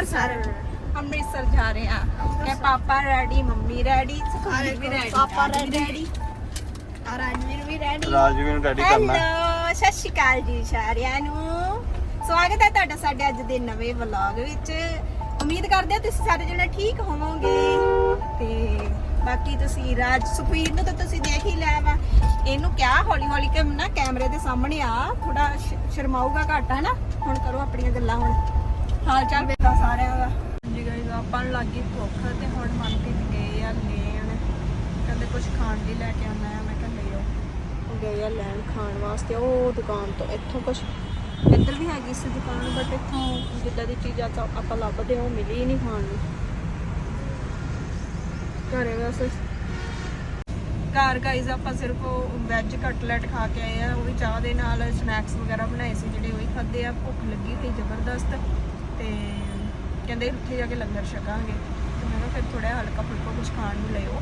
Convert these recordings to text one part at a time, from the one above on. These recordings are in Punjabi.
ਅੰਮ੍ਰਿਤਸਰ ਅੰਮ੍ਰਿਤਸਰ ਜਾ ਰਹੇ ਆ ਤੇ ਪਾਪਾ ਰੈਡੀ ਮੰਮੀ ਰੈਡੀ ਸੁਖਾਲ ਵੀ ਰੈਡੀ ਪਾਪਾ ਰੈਡੀ ਆ ਰਾਜਵੀਰ ਵੀ ਰੈਡੀ ਰਾਜਵੀਰ ਨੂੰ ਰੈਡੀ ਕਰਨਾ। ਹੈਲੋ ਸਤਿ ਸ਼੍ਰੀ ਅਕਾਲ ਜੀ ਸਾਰਿਆਂ ਨੂੰ। ਸਵਾਗਤ ਹੈ ਤੁਹਾਡਾ ਸਾਡੇ ਅੱਜ ਦੇ ਨਵੇਂ ਵਲੌਗ ਵਿੱਚ। ਉਮੀਦ ਕਰਦੇ ਹਾਂ ਤੁਸੀਂ ਸਾਰੇ ਜਣੇ ਠੀਕ ਹੋਵੋਗੇ। ਤੇ ਬਾਕੀ ਤੁਸੀਂ ਰਾਜ ਸੁਖਵੀਰ ਨੂੰ ਤਾਂ ਤੁਸੀਂ ਦੇਖ ਹੀ ਲਿਆ ਵਾ। ਇਹਨੂੰ ਕਿਹਾ ਹੌਲੀ ਹੌਲੀ ਕਿ ਨਾ ਕੈਮਰੇ ਦੇ ਸਾਹਮਣੇ ਆ। ਥੋੜਾ ਸ਼ਰਮਾਊਗਾ ਘੱਟ ਹੈ ਨਾ? ਹੁਣ ਕਰੋ ਆਪਣੀਆਂ ਗੱਲਾਂ ਹੁਣ। ਹਾਲ ਚਾਲ ਵੇਖਦਾ ਸਾਰਿਆਂ ਦਾ। ਜੀ ਗਾਇਸ ਆਪਾਂ ਨੂੰ ਲੱਗੀ ਭੁੱਖ ਤੇ ਹੁਣ ਮਨਪ੍ਰੀਤ ਗਏ ਆ ਲੈਣ। ਕਹਿੰਦੇ ਕੁਝ ਖਾਣ ਲਈ ਲੈ ਕੇ ਆਉਣਾ ਹੈ ਮੈਂ ਕਿਹਾ ਲੈ ਆਓ। ਉਹ ਗਏ ਆ ਲੈਣ ਖਾਣ ਵਾਸਤੇ ਉਹ ਦੁਕਾਨ ਤੋਂ ਇੱਥੋਂ ਕੁਝ ਇੱਧਰ ਵੀ ਹੈਗੀ ਸੀ ਦੁਕਾਨ ਬਟ ਇੱਥੋਂ ਜਿੱਦਾਂ ਦੀ ਚੀਜ਼ਾਂ ਤਾਂ ਆਪਾਂ ਲੱਭਦੇ ਹਾਂ, ਉਹ ਮਿਲੀ ਹੀ ਨਹੀਂ ਖਾਣ ਨੂੰ। ਘਰੇ ਵੈਸੇ ਘਰ ਗਾਈਜ਼ ਆਪਾਂ ਸਿਰਫ ਵੈਜ ਕਟਲੈਟ ਖਾ ਕੇ ਆਏ ਆ ਉਹ ਵੀ ਚਾਹ ਦੇ ਨਾਲ ਸਨੈਕਸ ਵਗੈਰਾ ਬਣਾਏ ਸੀ ਜਿਹੜੇ ਉਹ ਹੀ ਖਾਦੇ ਆ ਭੁੱਖ ਲੱਗੀ ਤੇ ਜ਼ਬਰਦਸਤ। ਤੇ ਕਹਿੰਦੇ ਉੱਥੇ ਜਾ ਕੇ ਲੰਗਰ ਛਕਾਂਗੇ। ਤੇ ਮੈਂ ਕਿਹਾ ਫਿਰ ਥੋੜਾ ਹਲਕਾ ਫੁਲਕਾ ਕੁਝ ਖਾਣ ਨੂੰ ਲਿਓ।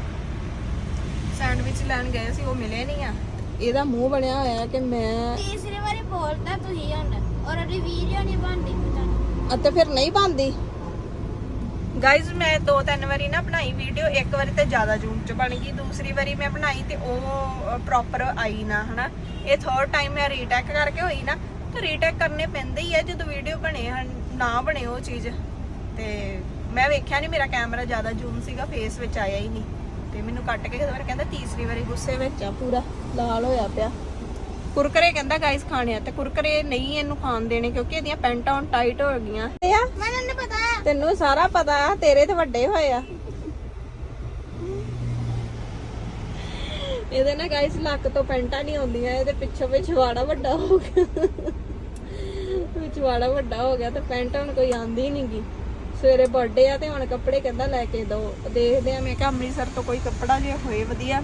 ਸੈਂਡਵਿਚ ਲੈਣ ਗਏ ਸੀ ਉਹ ਮਿਲੇ ਨਹੀਂ ਆ। ਇਹਦਾ ਮੂੰਹ ਬਣਿਆ ਹੋਇਆ ਕਿ ਮੈਂ ਤੀਸਰੀ ਵਾਰੀ ਬੋਲਦਾ ਤੁਸੀਂ ਹੁਣ ਔਰ ਉਹਦੀ ਵੀਡੀਓ ਨਹੀਂ ਬਣਦੀ ਪਤਾ ਅਤੇ ਫਿਰ ਨਹੀਂ ਬਣਦੀ? ਗਾਇਜ਼ ਮੈਂ ਦੋ ਤਿੰਨ ਵਾਰੀ ਨਾ ਬਣਾਈ ਵੀਡੀਓ ਇੱਕ ਵਾਰੀ ਤੇ ਜ਼ਿਆਦਾ ਜ਼ੂਮ ਚ ਬਣ ਗਈ ਦੂਸਰੀ ਵਾਰੀ ਮੈਂ ਬਣਾਈ ਤੇ ਉਹ ਪ੍ਰੋਪਰ ਆਈ ਨਾ ਹਨਾ? ਇਹ ਥਰਡ ਟਾਈਮ ਮੈਂ ਰੀਟੈਕ ਕਰਕੇ ਹੋਈ ਨਾ ਤੇ ਰੀਟੈਕ ਕਰਨੇ ਪੈਂਦੇ ਹੀ ਆ ਜਦੋਂ ਵੀਡੀਓ ਬਣੇ ਹਨ। ਨਾ ਬਣੇ ਉਹ ਚੀਜ਼। ਤੇ ਮੈਂ ਵੇਖਿਆ ਨਹੀਂ ਮੇਰਾ ਕੈਮਰਾ ਜ਼ਿਆਦਾ ਜ਼ੂਮ ਸੀਗਾ ਫੇਸ ਵਿੱਚ ਆਇਆ ਹੀ ਨਹੀਂ ਤੇ ਮੈਨੂੰ ਕੱਟ ਕੇ ਫਿਰ ਕਹਿੰਦਾ ਤੀਸਰੀ ਵਾਰੀ ਗੁੱਸੇ ਵਿੱਚ ਆ ਪੂਰਾ ਲਾਲ ਹੋਇਆ ਪਿਆ। ਕੁਰਕਰੇ ਕਹਿੰਦਾ ਗਾਇਸ ਖਾਣੇ ਆ। ਤੇ ਕੁਰਕਰੇ ਨਹੀਂ ਇਹਨੂੰ ਖਾਣ ਦੇਣੇ ਕਿਉਂਕਿ ਇਹਦੀਆਂ ਪੈਂਟਾਂ ਹੁਣ ਟਾਈਟ ਹੋ ਗਈਆਂ। ਤੇ ਆ ਮੈਨੂੰ ਨਹੀਂ ਪਤਾ। ਤੈਨੂੰ ਸਾਰਾ ਪਤਾ ਆ ਤੇਰੇ ਤੇ ਵੱਡੇ ਹੋਏ ਆ। ਇਹਦੇ ਨਾ ਗਾਇਸ ਲੱਕ ਤੋਂ ਪੈਂਟਾਂ ਨਹੀਂ ਆਉਂਦੀਆਂ ਇਹਦੇ ਪਿੱਛੇ ਵਿਚਵਾੜਾ ਵੱਡਾ ਹੋ ਗਿਆ। ਵਿਚਵਾੜਾ ਵੱਡਾ ਹੋ ਗਿਆ ਤੇ ਪੈਂਟ ਹੁਣ ਕੋਈ ਆਂਦੀ ਨਹੀਂਗੀ ਸਵੇਰੇ ਬਰਥਡੇ ਆ ਤੇ ਹੁਣ ਕੱਪੜੇ ਕਹਿੰਦਾ ਲੈ ਕੇ ਦੋ। ਦੇਖਦੇ ਆ ਮੈਂ ਕਿਹਾ, ਅੰਮ੍ਰਿਤਸਰ ਤੋਂ ਕੋਈ ਕੱਪੜਾ ਜੇ ਹੋਏ ਵਧੀਆ,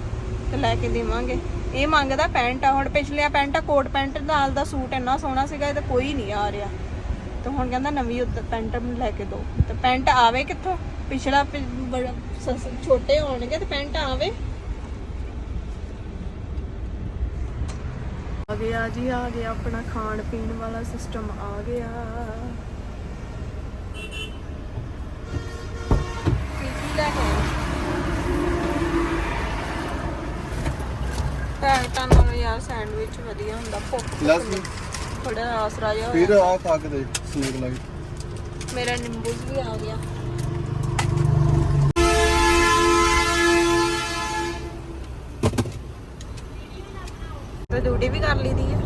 ਤੇ ਲੈ ਕੇ ਦੇਵਾਂਗੇ। ਇਹ ਮੰਗਦਾ ਪੈਂਟ ਆ। ਹੁਣ ਪਿਛਲੇ ਪੈਂਟ ਆ, ਕੋਟ ਪੈਂਟ ਨਾਲ ਦਾ ਸੂਟ ਇੰਨਾ ਸੋਹਣਾ ਸੀਗਾ, ਇਹ ਤਾਂ ਕੋਈ ਨਹੀਂ ਆ ਰਿਹਾ। ਤੇ ਹੁਣ ਕਹਿੰਦਾ ਨਵੀਂ ਉੱਤੇ ਪੈਂਟ ਲੈ ਕੇ ਦੋ। ਤੇ ਪੈਂਟ ਆਵੇ ਕਿੱਥੋਂ? ਪਿਛਲਾ ਛੋਟੇ ਹੋਣਗੇ ਤੇ ਪੈਂਟ ਆਵੇ। ਆ ਗਿਆ ਜੀ ਆ ਗਿਆ ਆਪਣਾ ਖਾਣ ਪੀਣ ਵਾਲਾ ਸਿਸਟਮ ਆ ਗਿਆ। ਕੀ ਕੀ ਲੈ ਕੇ ਪੈਂਟਾਂ ਨਾਲ ਯਾਰ ਸੈਂਡਵਿਚ ਵਧੀਆ ਹੁੰਦਾ ਭੁੱਖ ਲੱਸੀ ਥੋੜਾ ਆਸਰਾ ਜਿਹਾ ਫਿਰ ਆ ਖਾ ਕੇ ਦੇ ਸਨੇਕ ਲਾਈਟ ਮੇਰਾ ਨਿੰਬੂ ਵੀ ਆ ਗਿਆ। ਡਿਊਟੀ ਵੀ ਕਰ ਲਈਦੀ ਹੈ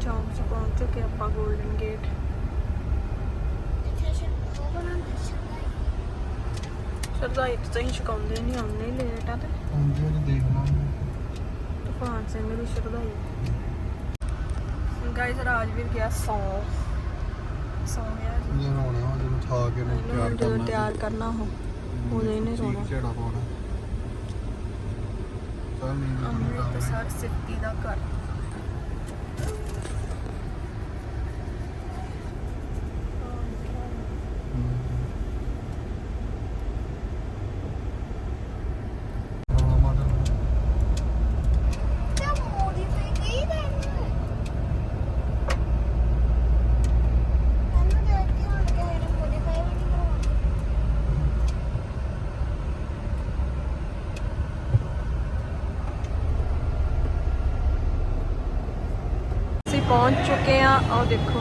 ਚੌਂਕ ਚ ਪਹੁੰਚ ਚੁੱਕੇ ਆਪਾਂ 골ਡਨ ਗੇਟ ਸਰਦਾਈ ਤਾਂ ਹੀ ਸ਼ਿਕਾਉਂਦੇ ਨਹੀਂ ਆਉਂਦੇ ਲੇਟ ਆ ਤੇ। ਹੁੰਦੀ ਉਹ ਦੇਖ ਲਾਂਗੇ ਤੂਫਾਨ ਸਿੰਘ ਦੀ ਸ਼ਰਦਾਈ ਗਾਇਸ ਰਾਜਵੀਰ ਗਿਆ ਸੌ। ਸੌ ਗਿਆ ਜੀ। ਜਦੋਂ ਕੇ ਇਹਨੂੰ ਤਿਆਰ ਜਦੋਂ ਕਰਨਾ ਤਿਆਰ ਇਹਨੇ ਝੇੜਾ ਪਾਉਣਾ। ਨਹੀਂ ਅੰਮ੍ਰਿਤਸਰ ਸਿੱਟੀ ਦਾ ਘਰ। ਪਹੁੰਚ ਚੁੱਕੇ ਆ। ਆਹ ਦੇਖੋ।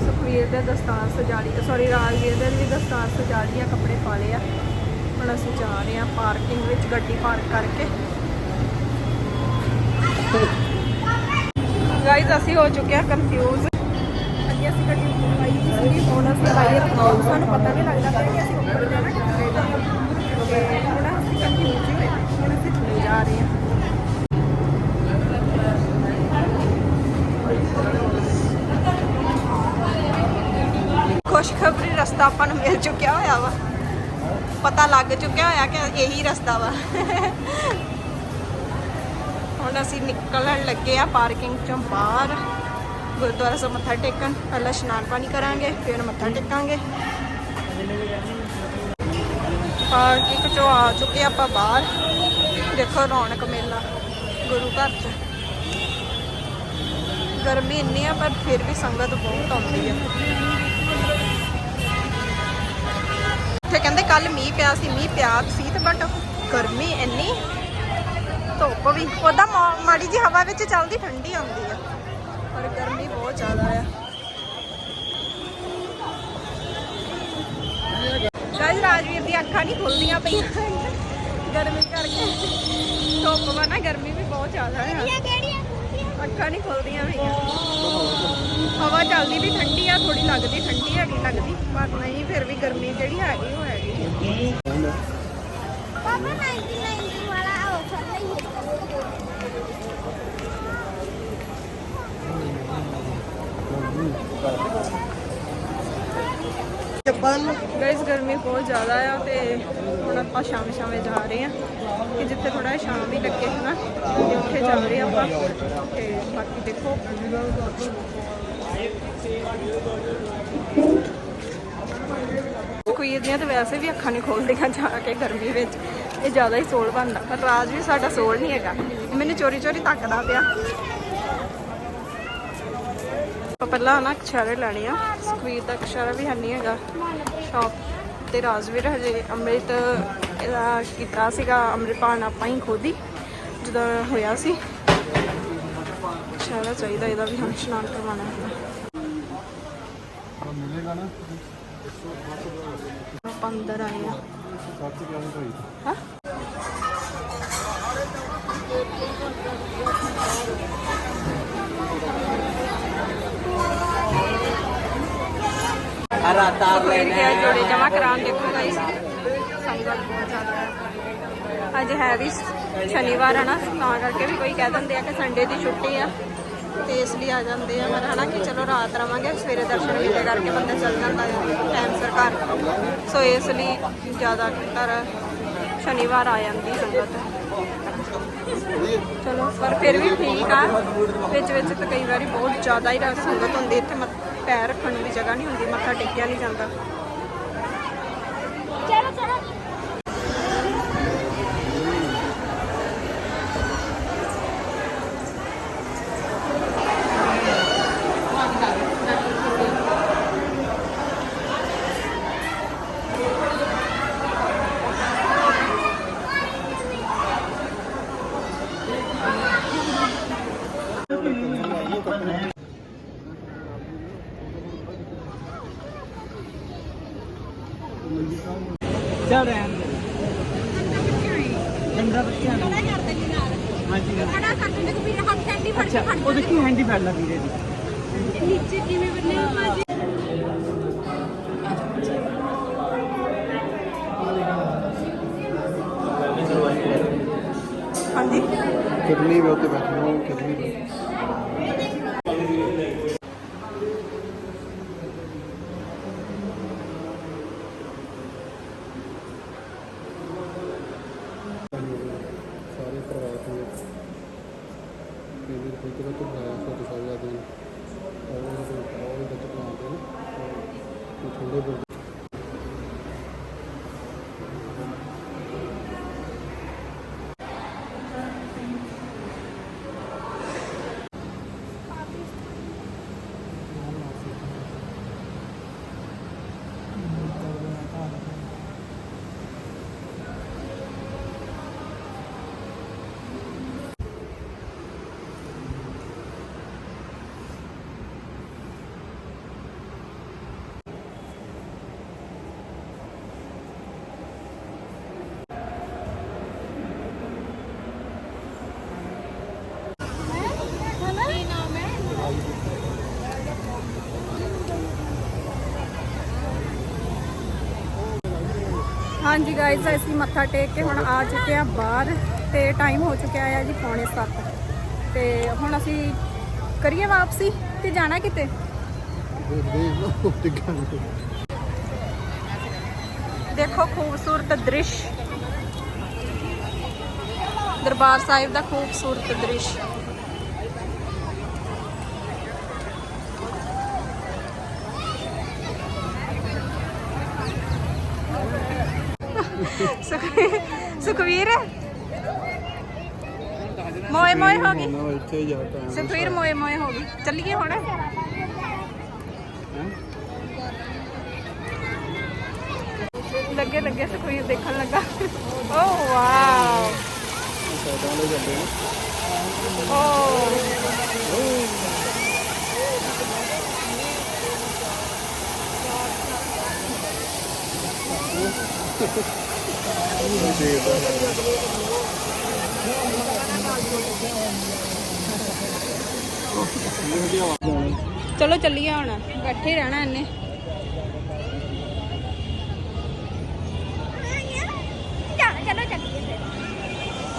ਸੁਖਵੀਰ ਦੇ ਦਸਤਾਰ ਸਜਾ ਲਈ ਸੌਰੀ ਰਾਜਵੀਰ ਦੇ ਵੀ ਦਸਤਾਰ ਸਜਾ ਲਈ ਆ, ਕੱਪੜੇ ਪਾ ਲਏ ਆ। ਹੁਣ ਅਸੀਂ ਜਾ ਰਹੇ ਆ ਪਾਰਕਿੰਗ ਵਿੱਚ ਗੱਡੀ ਪਾਰਕ ਕਰਕੇ। ਗਾਈਜ਼ ਅਸੀਂ ਹੋ ਚੁੱਕੇ ਆ ਕੰਫਿਊਜ਼ ਅੱਗੇ ਅਸੀਂ ਗੱਡੀ ਲਾਈ ਸੀ ਹੁਣ ਅਸੀਂ ਲਾਈ ਹੈ ਸਾਨੂੰ ਪਤਾ ਨਹੀਂ ਲੱਗਦਾ ਪਿਆ ਕਿ ਅਸੀਂ ਉੱਪਰ ਜਾਣਾ ਕਿ ਜਾਣਾ ਹੁਣ ਅਸੀਂ ਕੰਫਿਊਜ਼ ਹੋਏ ਹੁਣ ਅਸੀਂ ਜਾ ਰਹੇ ਹਾਂ ਖੁਸ਼ਖਬਰੀ ਰਸਤਾ ਆਪਾਂ ਨੂੰ ਮਿਲ ਚੁੱਕਿਆ ਹੋਇਆ ਵਾ। ਪਤਾ ਲੱਗ ਚੁੱਕਿਆ ਹੋਇਆ ਕਿ ਇਹੀ ਰਸਤਾ ਵਾ। ਹੁਣ ਅਸੀਂ ਨਿਕਲਣ ਲੱਗੇ ਆ ਪਾਰਕਿੰਗ ਚੋਂ ਬਾਹਰ। ਗੁਰਦੁਆਰਾ ਸਾਹਿਬ ਮੱਥਾ ਟੇਕਣ। ਪਹਿਲਾਂ ਇਸ਼ਨਾਨ ਪਾਣੀ ਕਰਾਂਗੇ, ਫਿਰ ਮੱਥਾ ਟੇਕਾਂਗੇ। ਪਾਰਕਿੰਗ ਚੋਂ ਆ ਚੁੱਕੇ ਆਪਾਂ ਬਾਹਰ। ਦੇਖੋ ਰੌਣਕ ਮੇਲਾ, ਗੁਰੂ ਘਰ ਚ। ਗਰਮੀ ਇੰਨੀ ਆ, ਪਰ ਫਿਰ ਵੀ ਸੰਗਤ ਬਹੁਤ ਆਉਂਦੀ ਆ। ਇੱਥੇ ਕਹਿੰਦੇ ਕੱਲ ਮੀਂਹ ਪਿਆ ਸੀ ਮੀਂਹ ਪਿਆ ਸੀ ਤੇ ਬਟ ਗਰਮੀ ਇੰਨੀ ਧੁੱਪ ਵੀ ਉਹਦਾ ਮਾੜੀ ਜੀ ਹਵਾ ਵਿੱਚ ਚੱਲਦੀ ਠੰਡੀ ਆਉਂਦੀ ਆ ਪਰ ਗਰਮੀ ਬਹੁਤ ਜ਼ਿਆਦਾ ਆ। ਗਾਇਸ ਰਾਜਵੀਰ ਦੀ ਅੱਖਾਂ ਨਹੀਂ ਖੁੱਲਦੀਆਂ ਪਈਆਂ। ਗਰਮੀ ਕਰਕੇ ਧੁੱਪ ਵਾ ਨਾ ਗਰਮੀ ਵੀ ਬਹੁਤ ਜ਼ਿਆਦਾ ਆ। ਅੱਖਾਂ ਨਹੀਂ ਖੁੱਲਦੀਆਂ ਪਈਆਂ। ਹਵਾ ਚੱਲਦੀ ਵੀ ਠੰਡੀ ਥੋੜੀ ਲੱਗਦੀ ਠੰਡੀ ਹੈਗੀ ਲੱਗਦੀ ਪਰ ਨਹੀਂ ਫਿਰ ਵੀ ਗਰਮੀ ਜਿਹੜੀ ਹੈਗੀ ਉਹ ਹੈਗੀ ਪਾਪਾ 1990 ਵਾਲਾ ਆਫਰ ਲਈ ਗਾਇਸ ਗਰਮੀ ਬਹੁਤ ਜ਼ਿਆਦਾ ਆ ਤੇ ਹੁਣ ਆਪਾਂ ਸ਼ਾਮ ਸ਼ਾਮੇ ਜਾ ਰਹੇ ਆ ਕਿ ਜਿੱਥੇ ਥੋੜਾ ਸ਼ਾਮ ਵੀ ਲੱਗੇ ਹਨਾ? ਤੇ ਉੱਥੇ ਜਾ ਰਹੇ ਆ ਆਪਾਂ। ਤੇ ਬਾਕੀ ਦੇਖੋ। ਕੋਈ ਦੀਆਂ ਤੇ ਵੈਸੇ ਵੀ ਅੱਖਾਂ ਨਹੀਂ ਖੋਲਦੀਆਂ ਜਾ ਕੇ ਗਰਮੀ ਵਿੱਚ। ਇਹ ਜ਼ਿਆਦਾ ਹੀ ਸੋਲ ਬਣਦਾ, ਪਰ ਰਾਜ ਵੀ ਸਾਡਾ ਸੋਲ ਨਹੀਂ ਹੈਗਾ। ਮੈਨੂੰ ਚੋਰੀ ਚੋਰੀ ਤੱਕਦਾ ਪਿਆ। ਆਪਾਂ ਪਹਿਲਾਂ ਨਾ ਕਛਹਿਰੇ ਲੈਣੇ ਆ। ਸਕਵੀਰ ਦਾ ਕਛਹਿਰਾ ਵੀ ਹੈ ਨਹੀਂ ਹੈਗਾ। ਸ਼ਾਪ ਤੇ ਰਾਜਵੀਰ ਹਜੇ ਅੰਮ੍ਰਿਤ ਇਹਦਾ ਕੀਤਾ ਸੀਗਾ ਅੰਮ੍ਰਿਤਪਾਨ ਆਪਾਂ ਹੀ ਖੋਦੀ ਜਦੋਂ ਹੋਇਆ ਸੀ। ਸ਼ਾਇਦ ਚਾਹੀਦਾ ਇਹਦਾ ਵੀ ਹਮ ਇਸ਼ਨਾਨ ਕਰਵਾਣਾ ਹੈ ਮਿਲੇਗਾ ਨਾ ਆਪਾਂ ਅੰਦਰ ਆਏ ਆ। ਸੱਚ ਕਿਹਾ ਭਾਈ ਹਾਂ ਜਮਾ ਕਰਾਉਣ ਦੇਖੋ ਗਾਇਸ ਸੰਗਤ ਬਹੁਤ ਜ਼ਿਆਦਾ ਅੱਜ ਹੈ ਵੀ ਸ਼ਨੀਵਾਰ ਹੈ ਨਾ ਤਾਂ ਕਰਕੇ ਵੀ ਕੋਈ ਕਹਿ ਦਿੰਦੇ ਆ ਕਿ ਸੰਡੇ ਦੀ ਛੁੱਟੀ ਆ। ਤੇ ਇਸ ਲਈ ਆ ਜਾਂਦੇ ਆ, ਪਰ ਹਨਾ ਕਿ ਚਲੋ ਰਾਤ ਰਵਾਂਗੇ, ਸਵੇਰੇ ਦਰਸ਼ਨ ਕੀਤੇ ਕਰਕੇ ਬੰਦਾ ਚੱਲ ਜਾਂਦਾ ਹੈ ਟਾਈਮ ਸਿਰ ਘਰ ਸੋ ਇਸ ਲਈ ਜ਼ਿਆਦਾ ਜ਼ਿਆਦਾਤਰ ਸ਼ਨੀਵਾਰ ਆ ਜਾਂਦੀ ਸੰਗਤ। ਚਲੋ, ਪਰ ਫਿਰ ਵੀ ਠੀਕ ਆ। ਵਿੱਚ ਵਿੱਚ ਤਾਂ ਕਈ ਵਾਰੀ ਬਹੁਤ ਜ਼ਿਆਦਾ ਹੀ ਸੰਗਤ ਹੁੰਦੀ, ਇੱਥੇ ਮੱਥ- ਪੈਰ ਰੱਖਣ ਦੀ ਜਗ੍ਹਾ ਨਹੀਂ ਹੁੰਦੀ, ਮੱਥਾ ਟੇਕਿਆ ਨਹੀਂ ਜਾਂਦਾ। चल रहे हैं गंदा बच्चा ना हाँ जी हाँ। ਖੜਾ ਕਰ ਦਿੰਦੇ ਕੋਈ ਹੱਥ ਕੈਂਡੀ ਫੜ ਕੇ अच्छा वो देखिए हैंडी फैल लगी है ਨੀਚੇ ਕਿਵੇਂ ਬੰਨੇ ਭਾਜੀ ਹਾਂਜੀ ਕਿੰਨੀ ਵੀ ਉੱਤੇ ਬੈਠਣਾ ਉਹ ਕਿੰਨੀ ਕਿਹਦੇ ਕੋਈ ਕਿਹਦਾ ਤੋਂ ਬਣਾਇਆ ਸੋ ਸਾਰੇ ਆ ਦੇ ਔਰ ਉਹ ਉਹ ਬੱਚੇ ਬਣਾਉਂਦੇ ਹਾਂਜੀ ਗਾਇਸ ਅਸੀਂ ਮੱਥਾ ਟੇਕ ਕੇ ਹੁਣ ਆ ਚੁੱਕੇ ਆ ਬਾਹਰ ਤੇ ਟਾਈਮ ਹੋ ਚੁੱਕਿਆ ਹੈ ਜੀ ਪੌਣੇ 7 ਤੇ ਹੁਣ ਅਸੀਂ ਕਰੀਏ ਵਾਪਸੀ ਤੇ ਜਾਣਾ ਕਿਤੇ? ਦੇਖੋ ਖੂਬਸੂਰਤ ਦ੍ਰਿਸ਼। ਦਰਬਾਰ ਸਾਹਿਬ ਦਾ ਖੂਬਸੂਰਤ ਦ੍ਰਿਸ਼। ਸੁਖਵੀਰ? ਮੋਏ ਮੋਏ ਹੋ ਗਈ। ਹੁਣ ਇੱਥੇ ਹੀ ਜਾ ਟਾਈਮ ਸੁਖਵੀਰ ਮੋਏ ਮੋਏ ਹੋ ਗਈ। ਚੱਲੀਏ ਹੁਣ। ਲੱਗੇ ਲੱਗੇ ਸੁਖਵੀਰ ਦੇਖਣ ਲੱਗਾ। Oh wow. ਸਾਈਡਾਂ ਵਾਲੇ ਜਾਂਦੇ ਨੇ। ਓ। ਚਲੋ ਚੱਲੀਏ ਹੁਣ। ਇਕੱਠੇ ਰਹਿਣਾ ਇਹਨੇ।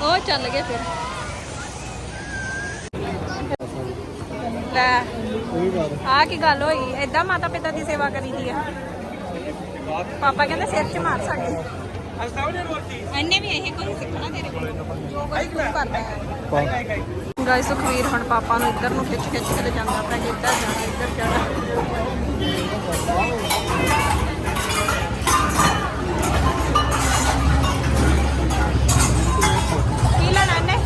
ਉਹ ਚੱਲ ਗਏ ਫਿਰ। ਲੈ ਆ ਕੀ ਗੱਲ ਹੋਈ? ਏਦਾਂ ਮਾਤਾ ਪਿਤਾ ਦੀ ਸੇਵਾ ਕਰੀਦੀ ਆ। ਪਾਪਾ ਕਹਿੰਦੇ ਸਿਰ 'ਚ ਮਾਰ ਸਕਦੇ। ਇਹਨੇ ਵੀ ਇਹ ਕੁਝ ਸਿੱਖਣਾ ਤੇਰੇ ਕੋਲ ਜੋ ਕੁਝ ਤੂੰ ਕਰਦਾ ਹੈ। ਗਾਇਸ ਸੁਖਵੀਰ ਹੁਣ ਪਾਪਾ ਨੂੰ ਇੱਧਰ ਨੂੰ ਖਿੱਚ ਖਿੱਚ ਕੇ ਲੈ ਜਾਂਦਾ ਪਿਆ ਕਿ ਇੱਧਰ ਜਾਣਾ ਇੱਧਰ ਜਾਣਾ ਕੀ ਲੈਣਾ ਇਹਨੇ?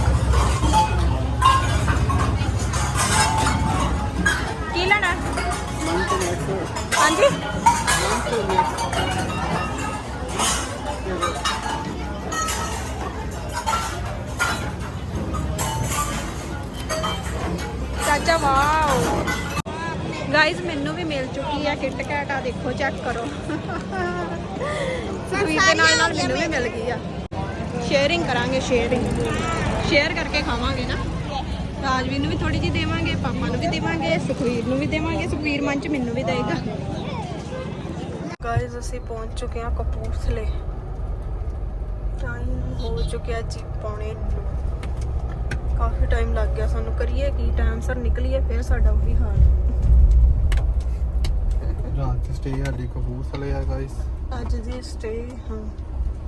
ਕੀ ਲੈਣਾ? ਹਾਂਜੀ? ਚਾਚਾ ਵਾਓ। ਗਾਇਸ ਮੈਨੂੰ ਵੀ ਮਿਲ ਚੁੱਕੀ ਹੈ ਕਿਟ ਕੈਟ ਆ ਦੇਖੋ ਚੈੱਕ ਕਰੋ। ਸੁਖਵੀਰ ਦੇ ਨਾਲ ਨਾਲ ਮੈਨੂੰ ਵੀ ਮਿਲ ਗਈ ਆ। ਸ਼ੇਅਰਿੰਗ ਕਰਾਂਗੇ ਸ਼ੇਅਰਿੰਗ ਸ਼ੇਅਰ ਕਰਕੇ ਖਾਵਾਂਗੇ ਨਾ। ਰਾਜਵੀਰ ਨੂੰ ਵੀ ਥੋੜੀ ਜਿਹੀ ਦੇਵਾਂਗੇ ਪਾਪਾ ਨੂੰ ਵੀ ਦੇਵਾਂਗੇ ਸੁਖਵੀਰ ਨੂੰ ਵੀ ਦੇਵਾਂਗੇ ਸੁਖਵੀਰ ਮੰਚ ਮੈਨੂੰ ਵੀ ਦੇਗਾ ਗਾਇਸ ਅਸੀਂ ਪਹੁੰਚ ਚੁੱਕੇ ਹਾਂ ਕਪੂਰਥਲੇ। ਟਾਈਮ ਹੋ ਚੁੱਕਿਆ ਜੀ ਪੌਣੇ ਨੌ। ਕਾਫੀ ਟਾਈਮ ਲੱਗ ਗਿਆ ਸਾਨੂੰ ਕਰੀਏ ਕੀ? ਟਾਈਮ ਸਰ ਨਿਕਲੀਏ ਫਿਰ ਸਾਡਾ ਉਹੀ ਹਾਲ। ਰਾਤ ਸਟੇ ਸਾਡੀ ਕਪੂਰਥਲੇ ਆ ਗਾਇਸ ਅੱਜ ਦੀ ਸਟੇ ਹਾਂ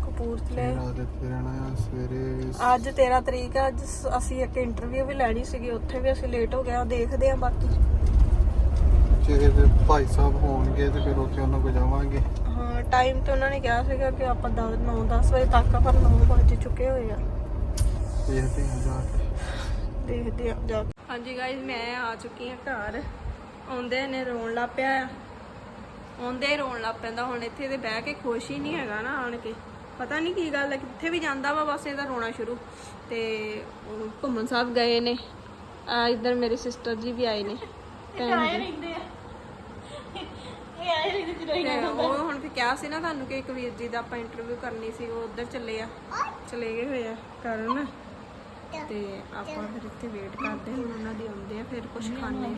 ਕਪੂਰਥਲੇ। ਰਾਤ ਇੱਥੇ ਰਹਿਣਾ ਆ ਸਵੇਰੇ ਅੱਜ 13 ਤਰੀਕ ਆ ਅੱਜ ਸ- ਅਸੀਂ ਇੱਕ ਇੰਟਰਵਿਊ ਵੀ ਲੈਣੀ ਸੀਗੀ ਉੱਥੇ ਵੀ ਅਸੀਂ ਲੇਟ ਹੋ ਗਏ ਆ ਦੇਖਦੇ ਆ ਬਾਕੀ। ਜੇ ਤੇ ਭਾਈ ਸਾਹਿਬ ਹੋਣਗੇ ਤੇ ਫਿਰ ਉੱਥੇ ਉਹਨਾਂ ਕੋਲ ਜਾਵਾਂਗੇ। ਹਾਂ ਟਾਈਮ ਤੇ ਉਹਨਾਂ ਨੇ ਕਿਹਾ ਸੀਗਾ ਕਿ ਆਪਾਂ 9 10 ਵਜੇ ਤੱਕ ਆ, ਪਰ 9 ਵਜੇ ਚੁੱਕੇ ਹੋਏ ਆ। ਦੇਖਦੇ ਹਾਂ ਜਾ ਕੇ। ਦੇਖਦੇ ਆ ਜਾ। ਹਾਂਜੀ ਗਾਇਜ਼ ਮੈਂ ਆ ਚੁੱਕੀ ਹਾਂ ਘਰ। ਆਉਂਦੇ ਨੇ ਰੋਣ ਲੱਗ ਪਿਆ ਆ। ਆਉਂਦੇ ਰੋਣ ਲੱਗ ਪੈਂਦਾ। ਹੁਣ ਇੱਥੇ ਤੇ ਬਹਿ ਕੇ ਖੁਸ਼ ਹੀ ਨਹੀਂ ਹੈਗਾ ਨਾ ਆਣ ਕੇ। ਪਤਾ ਨਹੀਂ ਕੀ ਗੱਲ ਹੈ ਕਿੱਥੇ ਵੀ ਜਾਂਦਾ ਵਾ ਬਸ ਇਹਦਾ ਰੋਣਾ ਸ਼ੁਰੂ। ਤੇ ਉਹ ਘੁੰਮਣ ਸਾਹਿਬ ਗਏ ਨੇ। ਆ ਇੱਧਰ ਮੇਰੇ ਸਿਸਟਰ ਜੀ ਵੀ ਆਏ ਨੇ। ਭੈਣ ਜੀ ਤੇ ਉਹ ਹੁਣ ਫਿਰ ਕਿਹਾ ਸੀ ਨਾ ਤੁਹਾਨੂੰ ਕਿ ਇੱਕ ਵੀਰ ਜੀ ਦਾ ਆਪਾਂ ਇੰਟਰਵਿਊ ਕਰਨੀ ਸੀ ਉਹ ਉੱਧਰ ਚੱਲੇ ਆ। ਚਲੇ ਗਏ ਹੋਏ ਆ ਕਰਨ ਤੇ ਆਪਾਂ ਫਿਰ ਇੱਥੇ ਵੇਟ ਕਰਦੇ ਹੁਣ ਉਹਨਾਂ ਦੀ ਆਉਂਦੇ ਆ ਫਿਰ ਕੁਝ ਖਾਣੇ।